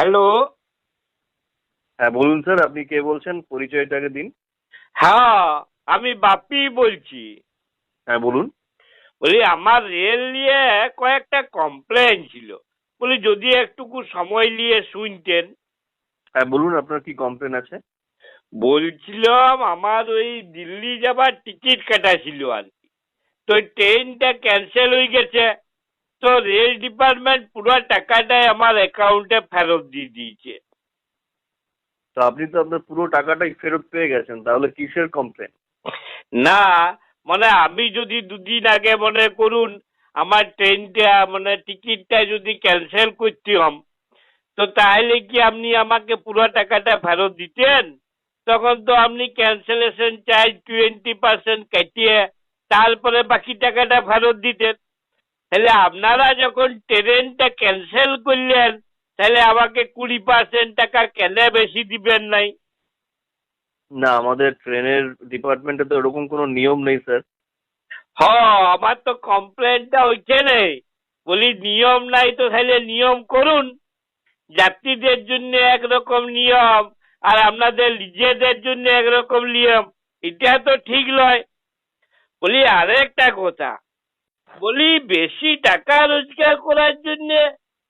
Hello. হ্যাঁ বলুন sir আপনি কে বলছেন? পরিচয়টাকে দিন। হ্যাঁ আমি বাপি বলছি। হ্যাঁ বলুন। বলি আমার রেল নিয়ে কয়েকটা কমপ্লেন ছিল। বলি যদি একটুকু সময় নিয়ে শুনতেন। হ্যাঁ বলুন আপনার কি কমপ্লেন আছে? বলছিলাম আমার ওই দিল্লি যাবার টিকিট কাটা ছিল আর কি। তো ট্রেনটা ক্যান্সেল হয়ে গেছে। তো রেল ডিপার্টমেন্ট পুরো টাকাটাই আমার অ্যাকাউন্টে ফেরত দিয়ে দিয়েছে তো আপনি তো আপনার পুরো টাকাটাই ফেরত পেয়ে গেছেন তাহলে কিসের কমপ্লেন না মানে আমি যদি দুদিন আগে মনে করুন আমার ট্রেনটা মানে টিকিটটা যদি ক্যান্সেল করতাম তো তাহলে কি আপনি আমাকে পুরো টাকাটা ফেরত দিতেন তখন তো আপনি ক্যান্সেলেশন চার্জ টোয়েন্টি পার্সেন্ট কাটিয়ে তারপরে বাকি টাকাটা ফেরত দিতেন তাহলে আপনারা যখন ট্রেনটা ক্যান্সেল করলেন তাহলে আমাকে কুড়ি পার্সেন্ট টাকা কেন বেশি দিবেন নাই? না আমাদের ট্রেনের ডিপার্টমেন্টে তো এরকম কোনো নিয়ম নেই স্যার। হ আমার তো কমপ্লেনটা হচ্ছে নেই বলি নিয়ম নাই তো তাহলে নিয়ম করুন। যাত্রীদের জন্য একরকম নিয়ম আর আপনাদের নিজেদের জন্য একরকম নিয়ম। এটা তো ঠিক নয়। বলি আরেকটা কথা। বলি বেশি টাকা রোজগার করার জন্য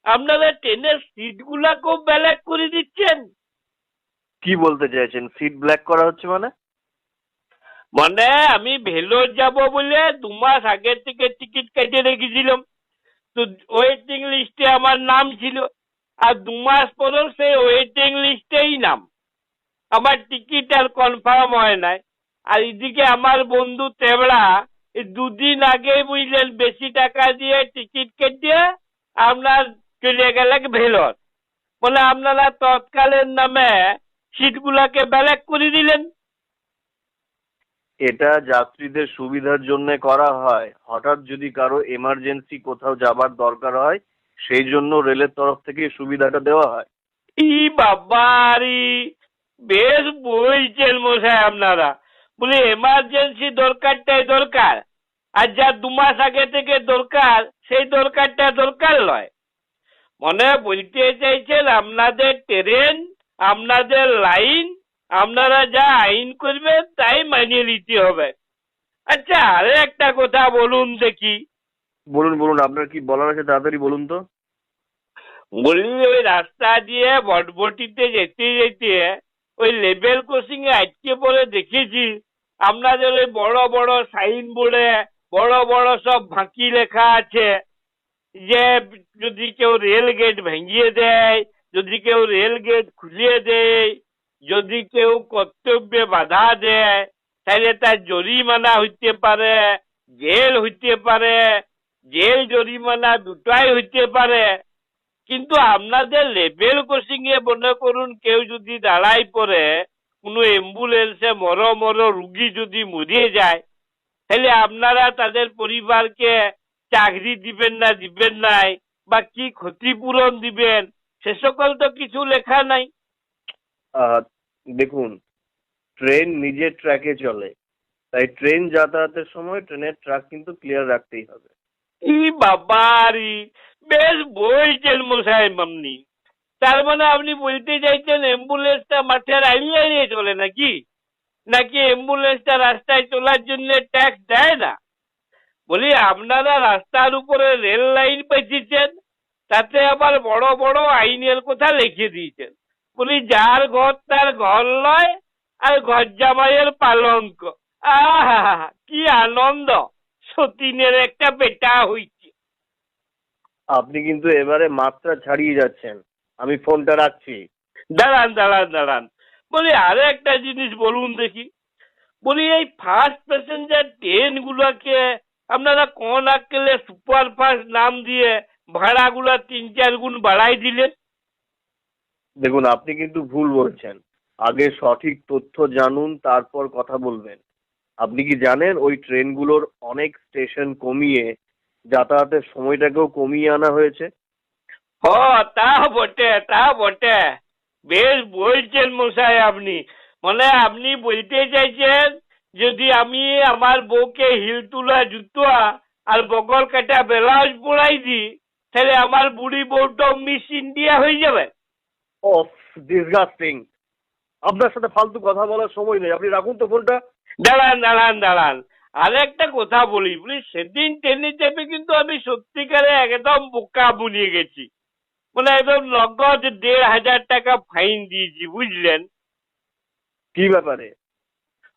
আপনারা ট্রেনের সিটগুলা খুব ব্যালেক করে দিচ্ছেন। কি বলতে চাইছেন? সিট ব্ল্যাক করা হচ্ছে মানে? মানে আমি ভেলোর যাব বলে দু মাস আগে থেকে টিকিট কেটে রেখেছিলাম। তো ওয়েটিং লিস্টে আমার নাম ছিল আর দু মাস পরেও সেই ওয়েটিং লিস্টেই নাম। আমার টিকিট আর কনফার্ম হয় নাই। আর এদিকে আমার বন্ধু তেবড়া দুদিন আগে বুঝলেন বেশি টাকা দিয়ে টিকিট কেটে আপনার চলে গেলেন ভেলোর। বলে আপনারা তৎকালের নামে সিটগুলাকে ব্যালেক করে দিলেন। এটা যাত্রীদের সুবিধার জন্য করা হয়। হঠাৎ যদি কারও এমার্জেন্সি কোথাও যাবার দরকার হয় সেই জন্য রেলের তরফ থেকে সুবিধাটা দেওয়া হয়। ই বাবারি বেশ বলছেন মশাই আপনারা। বলে এমার্জেন্সি দরকারটাই দরকার। আর যা দু মাস আগে থেকে দরকার সেই দরকারটা দরকার নয় মনে বলতে চাইছেন আপনাদের ট্রেন আপনাদের লাইন আপনারা যা আইন করবেন তাই মানিয়ে নিতে হবে। আচ্ছা আরে একটা কথা বলুন দেখি। বলুন বলুন আপনার কি বলার আছে তাড়াতাড়ি বলুন তো। বলি ওই রাস্তা দিয়ে বটবটিতে যেতে যেতে ওই লেভেল ক্রসিং এ আটকে পড়ে দেখেছি। আপনাদের ওই বড় বড় সাইন বোর্ডে বড় বড় সব ফাঁকি লেখা আছে যে যদি কেউ রেল গেট ভেঙিয়ে দেয়, যদি কেউ রেল গেট খুলিয়ে দেয়, যদি কেউ কর্তব্যে বাধা দেয়, তাহলে তার জরিমানা হইতে পারে, জেল হইতে পারে, জেল জরিমানা দুটাই হইতে পারে। কিন্তু আপনাদের লেভেল ক্রসিং এ মনে করুন কেউ যদি দাঁড়াই পড়ে কোনো অ্যাম্বুলেন্সে মর মর রুগী যদি মরিয়ে যায় তাহলে আপনারা তাদের পরিবারকে চাকরি দিবেন না দিবেন নাই বা কি ক্ষতিপূরণ দিবেন সে সকল তো কিছু লেখা নাই। দেখুন ট্রেন নিজের ট্র্যাকে চলে তাই ট্রেন যাতায়াতের সময় ট্রেনের ট্র্যাক কিন্তু ক্লিয়ার রাখতেই হবে। ই বাবারি বেশ বলছেন মশাই মামনি। তার মানে আপনি বলতে চাইছেন অ্যাম্বুলেন্সটা মাঠের আড়িয়ে আড়িয়ে চলে নাকি? নাকি অ্যাম্বুলেন্সটা রাস্তায় চলার জন্য ট্যাক্স দেয় না? বলি, আপনারা রাস্তার উপরে রেল লাইন পেঁচিয়েছেন তাতে আবার বড় বড় আইনের কথা লিখে দিয়েছেন। বলি, যার ঘর তার ঘর লয় আর ঘর জামাইয়ের পালঙ্ক। কি আনন্দ! সতীনের একটা বেটা হইছে। আপনি কিন্তু এবারে মাত্রা ছাড়িয়ে যাচ্ছেন। আমি ফোনটা রাখছি। দাঁড়ান দাঁড়ান দাঁড়ান। বলি আরও একটা জিনিস বলুন দেখি। বলি এই ফার্স্ট প্যাসেঞ্জার ট্রেন গুলোকে আপনারা কোন আক্কেলে সুপার ফাস্ট নাম দিয়ে ভাড়াগুলো তিন চার গুণ বাড়াই দিলেন? দেখুন আপনি কিন্তু ভুল বলছেন। আগে সঠিক তথ্য জানুন তারপর কথা বলবেন। আপনি কি জানেন ওই ট্রেনগুলোর অনেক স্টেশন কমিয়ে যাতায়াতের সময়টাকেও কমিয়ে আনা হয়েছে? হ তা বটে তা বটে। বেশ বলছেন মশাই আপনি। মানে আপনি বলতে চাইছেন যদি আমি আমার বউকে হিল তুলা জুতো আর বগল কাটা ব্লাউজ পরাই দিই তাহলে আমার বুড়ি বউটাও মিস ইন্ডিয়া হয়ে যাবে? অফ ডিসগাস্টিং আপনার সাথে ফালতু কথা বলার সময় নেই। আপনি রাখুন তো ফোনটা। দাঁড়ান দাঁড়ান দাঁড়ান। আরেকটা কথা বলি। বলি সেদিন ট্রেনে চেপে কিন্তু আমি সত্যিকারে একদম বোকা বুনিয়ে গেছি। মানে একদম নগদ দেড় হাজার টাকা ফাইন দিয়েছি বুঝলেন? কি ব্যাপারে?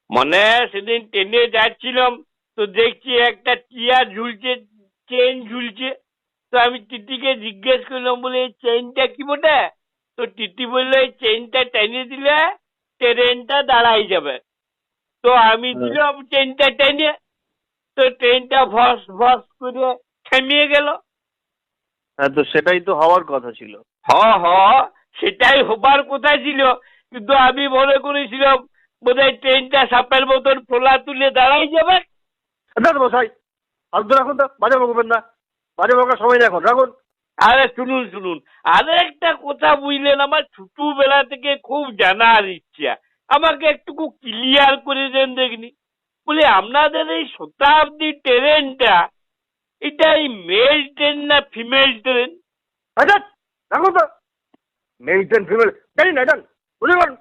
মানে সেদিন ট্রেনে যাচ্ছিলাম তো দেখছি একটা টিয়া ঝুলছে চেন ঝুলছে। তো আমি টিটিকে জিজ্ঞেস করলাম বলে এই চেনটা কি বটে? তো টিটি বলল এই চেনটা টেনে দিলে ট্রেনটা দাঁড়াই যাবে। তো আমি দিলাম চেনটা টেনে তো ট্রেনটা ভস ভস করে থেমিয়ে গেল। হ্যাঁ তো সেটাই তো হওয়ার কথা ছিল। হ হ সেটাই হবার কথা ছিল। কিন্তু আমি মনে করেছিলাম বোধহয় ট্রেনটা সাপের মতন ফোলা তুলে দাঁড়াই যাবে। দাদা মশাই ফালতু রাখুন তো বাজে বকবেন না। বাজে বকার সময় নেই এখন রাখুন। আরে শুনুন শুনুন আরে একটা কথা বুঝলেন আমার ছোটবেলা থেকে খুব জানার ইচ্ছা। আমাকে একটুকু ক্লিয়ার করে দেন দেখনি। বলে আপনাদের এই শতাব্দী ট্রেনটা এটা এই মেল ট্রেন না ফিমেল ট্রেন আচ্ছা রাখুন তো মেল ফিমেল জানি না জান বুঝতে পারেন